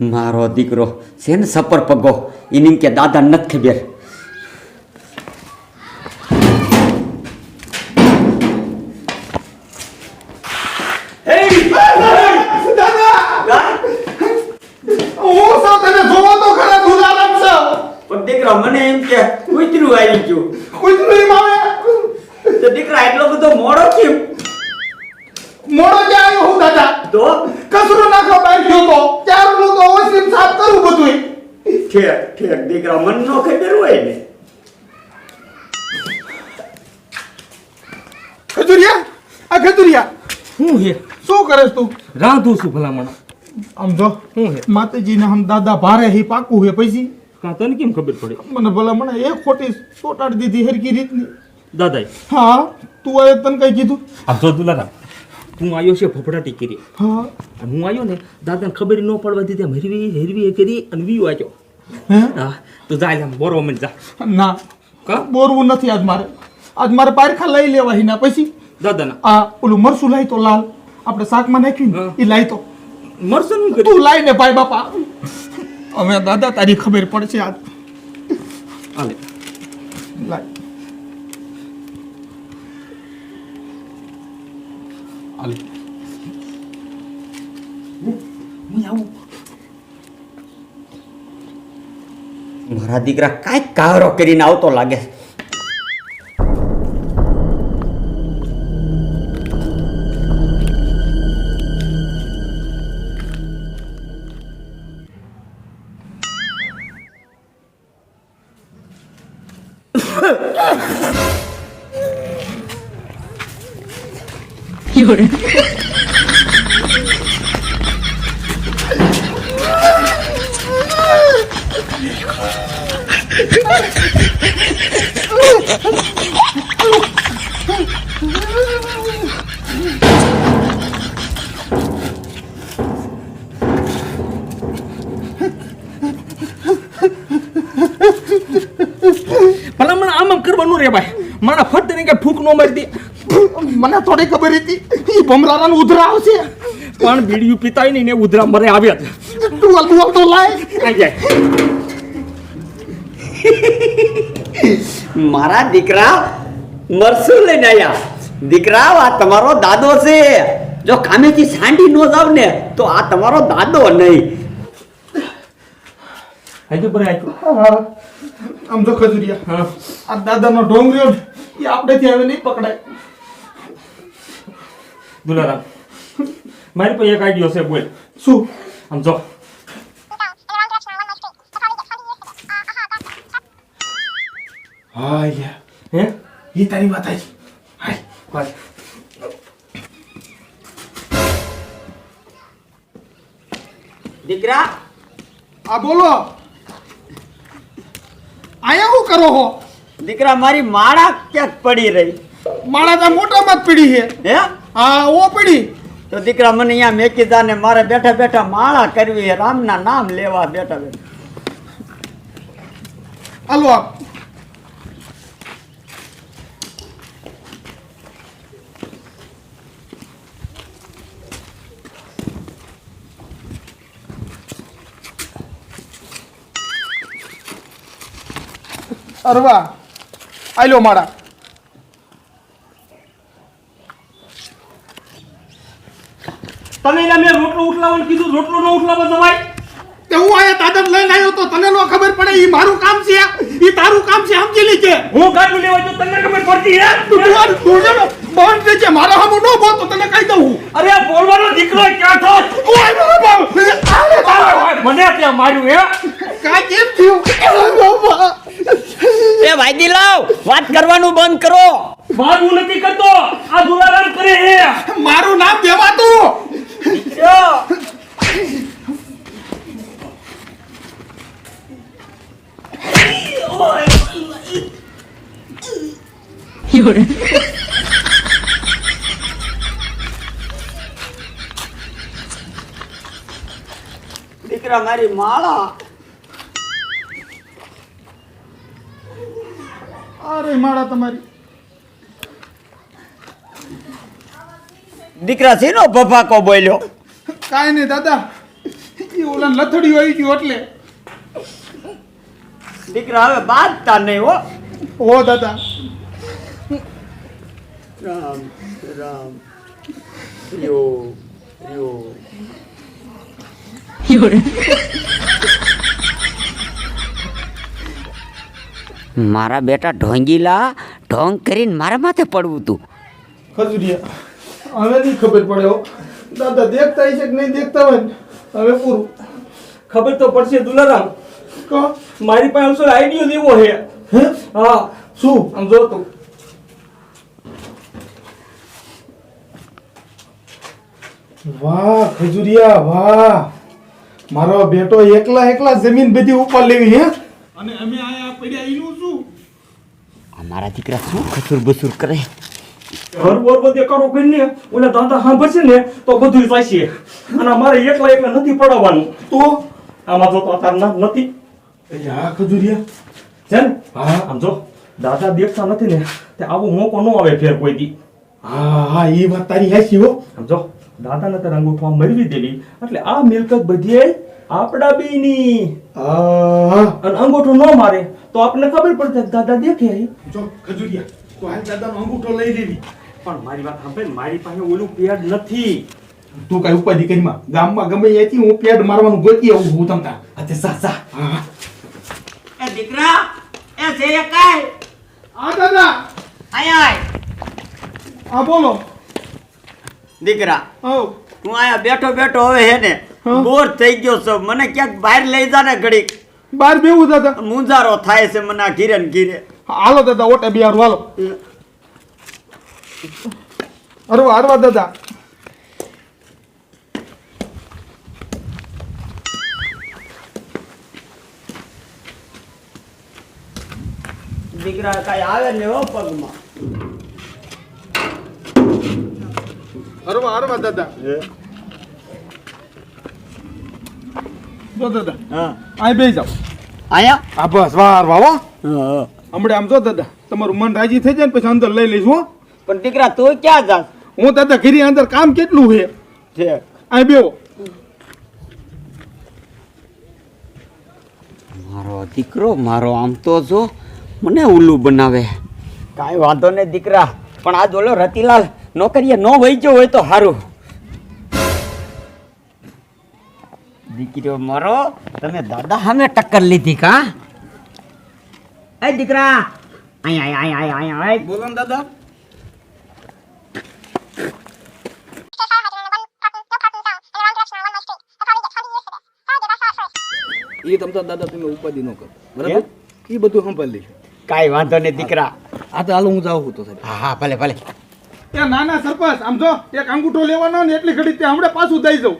મારો દીકરો છે ને સપર પગો? એની કે દાદા નથી ખબર. દીકરા મને એમ કે ઉતરું આવી ગયું. દીકરા નો ખબર હોય ને. ખજુરિયા આ ખજુરિયા. હું હે? શું કરેસ તું? રાંધું છું ભલામણ. આમ જો હું હે? માતાજીને હમ દાદા ભારે હી પાકું હે પછી? કાં તને કેમ ખબર પડી? મને ભલા મને એક ખોટી સોટાડી દીધી હરકી રીતની. દાદા હા તું આ તને કઈ કીધું? આમ જો દુલારામ તું આવ્યો છે ફફડાટી કરી. હા. હું આવ્યો ને દાદાને ખબર ન પડવા દીધી હરવી હેરવી કરી અને વીયો આવ્યો હે હા તું જા આમ બોરો મને જા. ના બોરવું નથી આજ મારે. આજ મારે પારખા લઈ લેવા હિના. પછી? દાદાના. આ ઓલું મરસું લાય તો લાલ. આપણે શાકમાં નાખ્યું એ લાય તો. મરસું તું લાય ને ભાઈ બાપા. અમે દાદા તારી ખબર પડશે આજ. હાલે. લાય. હાલે હું આવું મારા દીકરા કાંઈક કાવરો કરીને આવતો લાગે ભલામણ આમ આમ કરવાનું રે ભાઈ. મારા ફટ તને કઈ ફૂંક નો મારી દે. મને થોડી ખબર હતી એ ભમરાના ઉધરા આવશે. પણ બીડીયું પીતાય નહીં ને ઉધરા મરે આવ્યા. તું અલબુ તું તો લાય. આઈ જાય? મારા દીકરા મરસું લઈને આવ્યા દીકરા આ તમારો દાદો છે. જો કામેથી સાંડી નો જાવ ને તો આ તમારો દાદો નહીં. આજે બરે આಯ್યો હા. આમ જો ખજુરિયા. હા. આ દાદાનો ડોંગરીઓ એ આપણેથી હવે નહીં પકડાય. દુલારામ મારી પાસે એક આઈડિયો છે બોલ. શું? આમ જો. હા યા હે એ તારી વાત આવી હાય બસ દીકરા આ બોલો. આયા હું કરો હો? દીકરા મારી માળા ક્યાંક પડી રહી? માળા તો મોટામાં જ પડી છે. હે? હા ઓ પડી. તો દીકરા મને અહીંયા મેકીદા ને મારે બેઠા બેઠા માળા કરવી છે. રામના નામ લેવા બેઠા બેઠા. હાલો અરવા. આલ્યો માળા. તમે એના મેં રોટલો ઉઠલાવવાનું કીધું રોટલો ન ઉઠલાવવા જવાય તે હું આયા દાદા લઈને આવ્યો તો તને નો ખબર પડે ઈ મારું કામ છે. ઈ તારું કામ છે સમજી લીજે હું ગાડું લેવા જો તને ખબર પડતી હે? તું તું તું ને બંધ છે મારા હામું નો તો તને કહી દઉં અરે બોલવાનો દીકરો ક્યાં ઓય બાબા મને ત્યાં માર્યું હે? કાઈ કેમ થયું? બાબા એ વાયદી લાવ. વાત કરવાનું બંધ કરો. મારું નથી કરતો. આ દુલારામ કરે હે મારું નામ દેવાતું. દીકરા મારી માળા. અરે માળા તમારી. દીકરા શેનો ભફાકો બોલ્યો. કાંઈ નહીં દાદા એ ઓલા લથડી આવી ગયું એટલે. દીકરા હવે બાંધતા નહીં હો. હો દાદા. રામ રામ. યો યો. મારા બેટા ઢોંગીલા ઢોંગ કરીને મારા માથે પડવું તું. ખજુરિયા હવે નહીં ખબર પડે હો. દાદા દેખતા છે કે નહીં દેખતા હોય હવે પૂરું. ખબર તો પડશે દુલારામ. કહો મારી પાસે શું આઈડિયો દેવો હે હે? હા. શું? આમ જો તું. વાહ ખજુરિયા વાહ. મારો બેટો એકલા એકલા જમીન બધી ઉપર લેવી હે? અને અમે આયા પડ્યા એનું શું? અમારા દીકરા શું ખસુર બસુર કરે? ઘર બોર બધે કરો કરીને ઓલે દાદા સાંભળશે ને તો બધું થશે અને મારે એકલા એકલા નથી પડાવવાનું. તો આમાં જો તો અત્યારે ના નથી. આ ખજુરિયા. છે ને હા. આમ જો દાદા દેખતા નથી ને તે આવો મોકો ન આવે ફેર કોઈ દી. હા હા એ વાત તારી હાચી હો. સમજો દાદાને તારે અંગૂઠવા મરવી દેવી. એટલે આ મિલકત બધી આપડા બેની. હા અને અંગૂઠો ન મારે તો આપને ખબર પડશે કે દાદા દેખે જો ખજુરિયા તો હાલ દાદાનો અંગૂઠો લઈ લેવી. પણ મારી વાત સાંભળે મારી પાસે ઓલું પેડ નથી. તું કઈ ઉપાધિ કરીમાં ગામમાં ગમે ત્યાંથી હું પેડ મારવાનું ગોતી આવું હું તમતા અતે સા સા. એ દીકરા એ જે એ કાય આ દાદા. આય આ બોલો. દીકરા હું આયા બેઠો બેઠો હવે હે ને. બોર થઈ ગયો છો. મને ક્યાંક બહાર લઈ જા ને ઘડીક. બાર બેવું દાદા. મુંજારો થાય છે મને આ ઘીરે ને ઘીરે. હાલો દાદા ઓટે બિહાર હાલો. અરવા અરવા દાદા. દીકરા કઈ આવે ને હો પગમાં. હરવા હરવા દાદા. જો દાદા હા. આ બે જાઓ. અહીંયા આ બસ વાર વાવો હા હમણાં આમ જો દાદા તમારું મન રાજી થઈ જાય ને પછી અંદર લઈ લઈશ હો. પણ દીકરા તું ક્યાં જાસ હું દાદા ઘરી અંદર કામ કેટલું છે? છે. આ બેવો મારો દીકરો મારો આમ તો જો મને ઉલ્લુ બનાવે. કાંઈ વાંધો નહીં દીકરા પણ આ જોલો રતિલાલ નોકરીએ ન વહી ગયો હોય તો સારું દીકરીઓ મારો તમે દાદા સામે ટક્કર લીધી કા? એ દીકરા અહીંયા અહીંયા અહીંયા અહીંયા આય બોલો ને દાદા. એ તમતા દાદા તમે ઉપાધિ ન કરો. બરાબર? એ બધું સંભાળી લે. કાંઈ વાંધો નહીં દીકરા. આ તો હાલ હું જાઉં છું તો સાહેબ. હા હા ભલે ભલે. એ નાના સરપંચ આમ જો એક અંગૂઠો લેવાનો ને એટલી ઘડી ત્યાં હમણાં પાછું દઈ જાઉં.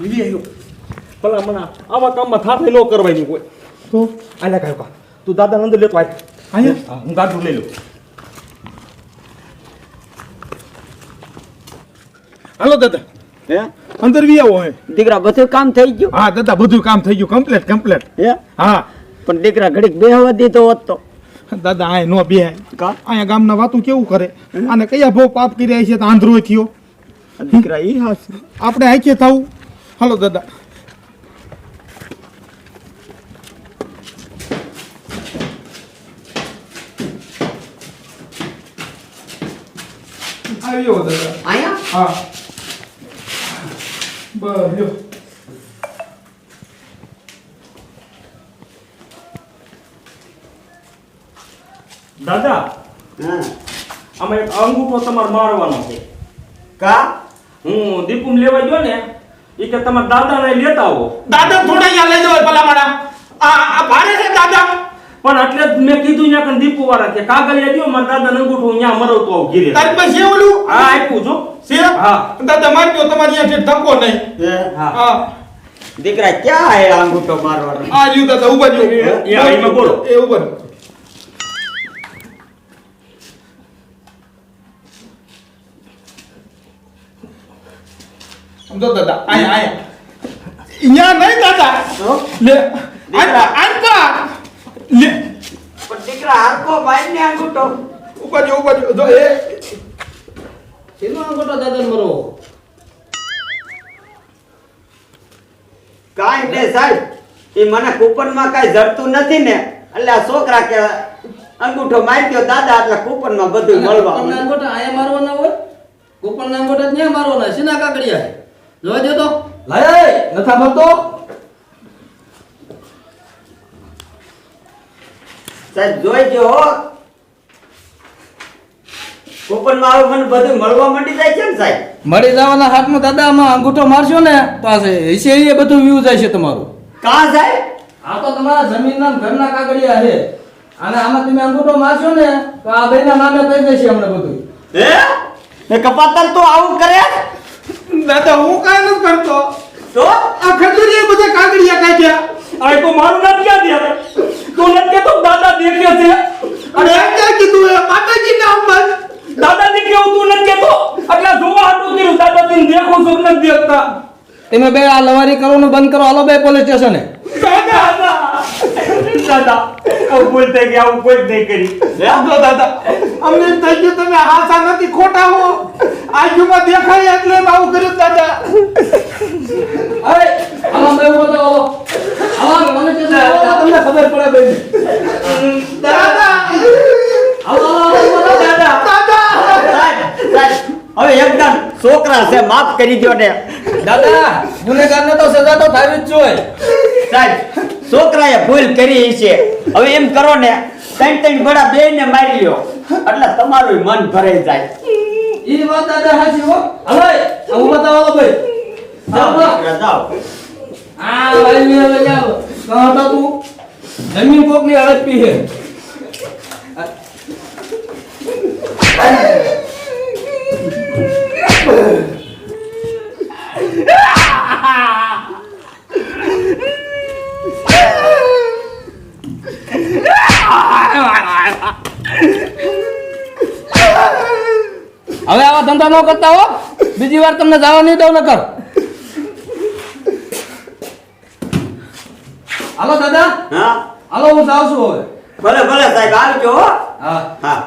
લીલી આવ્યો ભલા મને આવા કામમાં થાથે ન કરવાની કોઈ તો? આલે કાંઈ કા. તું દાદા અંદર લેતો આય. અહીંયા હું ગાડું લઈ લઉં. હાલો દાદા. હે? અંદર વી આવો હે. દીકરા બધું કામ થઈ ગયું? હા દાદા બધું કામ થઈ ગયું. Complete complete. હે? હા. પણ દીકરા ઘડીક બેહવા દીધો હોત તો? દાદા આ નો બે કા? અહીંયા ગામના વાતું કેવું કરે? અને કયા બહુ પાપ કર્યા છે? તો આંધળો થયો. દીકરા એ હાસ. આપણે આંખે થવું. હાલો દાદા. આવ્યો દાદા. આયા? હા. બસ દાદા હા આમાં એક અંગૂઠો તમારે મારવાનો છે. કા? હું દીપુમ લેવા ગયો ને એ કે તમારા દાદાને લેતા આવો. દાદા થોડા અહીંયા લઈ જાઓ ભલા મારા આ આ ભારે છે દાદા. પણ એટલે મેં કીધું ને કે દીપુ વાળા કે કાગળિયા દ્યો મારા દાદાને અંગૂઠો અહીંયા મરવતો આવું ઘીરે. તારી પાસે છે ઓલું? હા આપ્યું જો. છે હા. દાદા મારી દો તમારી અહીંયા ધક્કો નહીં. હે? હા. હા. દીકરા ક્યાં હે અંગૂઠો મારવાનો? આ રહ્યું દાદા ઊભા જો એ, એ, બોલો. એ ઊભા સમજો દાદા આયા આયા. અહીંયા નહીં દાદા. લે લે. પણ દીકરા હરકો ભાઈ ને અંગૂઠો ઉપાડજો ઉપાડજો. જો એ. દાદાને મરો? કાંઈ નહીં સાહેબ. એ મને કૂપનમાં કાંઈ જડતું નથી ને. એટલે આ છોકરા કે અંગૂઠો મારી ગયો દાદા એટલે કૂપનમાં બધું મળવા અંગૂઠો અંગૂઠા આયા મારવાના હોય? કૂપનના અંગૂઠા ત્યાં મારવાના? શેના કાકડિયા છે? જોવા દો તો. લાય નથા મરતો સાહેબ જોઈજો હો. કૂપનમાં આવું મને બધું મળવા માંડી જાય છે ને સાહેબ? મળી જવાના હાથમાં દાદા આમાં અંગૂઠો મારશો ને પાસે આ એ બધું વ્યૂ જાય છે તમારું. કા સાહેબ? આ તો તમારા જમીનના ને ઘરના કાગળિયા છે. અને આમાં તમે અંગૂઠો મારશો ને તો આ બેના નામે કહી દેશે હમણાં બધું. હે? એ કપાતર તો આવું કરે દાદા હું કાંઈ નથી કરતો. તો? આ ખજૂરી બધા કાગળિયા કાઢ્યા. આ તો મારું નામ ક્યાં દે તું નથી કેતો દાદા દેખ્યો છે? અને એમ ક્યાં કીધું એ માતાજી નામ બસ દાદા દેખ્યો તું નથી કહેતો? એટલે જોવા હતું કર્યું દાદા તું દેખું છું નથી દેખતા. તમે બે આ લવારી કરવાનું બંધ કરો. હાલો બે પોલીસ સ્ટેશને. દાદા દાદા. ભૂલ થઈ ગઈ આવું કોઈ જ નહીં કરી. આપો દાદા. અમને થઈ ગયું તમે હાસા નથી ખોટા હો. આજુમાં દેખાય એટલે આવું કર્યું દાદા. અરે આમાં મેં બોલો આમાં મને કે તમને ખબર પડે બેન. દાદા. આવો આવો દાદા. દાદા. સાહેબ સાહેબ હવે એકદમ છોકરા છે માફ કરી દો ને. દાદા ગુનેગારને તો સજા તો થવી જ જોઈએ. સાહેબ છોકરાએ ભૂલ કરી છે હવે એમ કરો ને ત્રણ ત્રણ ઘોડા બે ને મારી લ્યો. એટલે તમારું મન ભરાઈ જાય. ઈ વાત દાદા હાજી હો. હવે હું બતાવો ભાઈ. જાઓ જાઓ. આ ભાઈ મેં હવે કહો તો તું જમીન કોકની પી છે. આવા ધંધા ન કરતા હો. બીજી વાર તમને જવા નહીં દઉં નકર. હાલો દાદા. હા. હાલો હું જાઉં છું હવે. ભલે ભલે સાહેબ આવજો હા. હા. હા.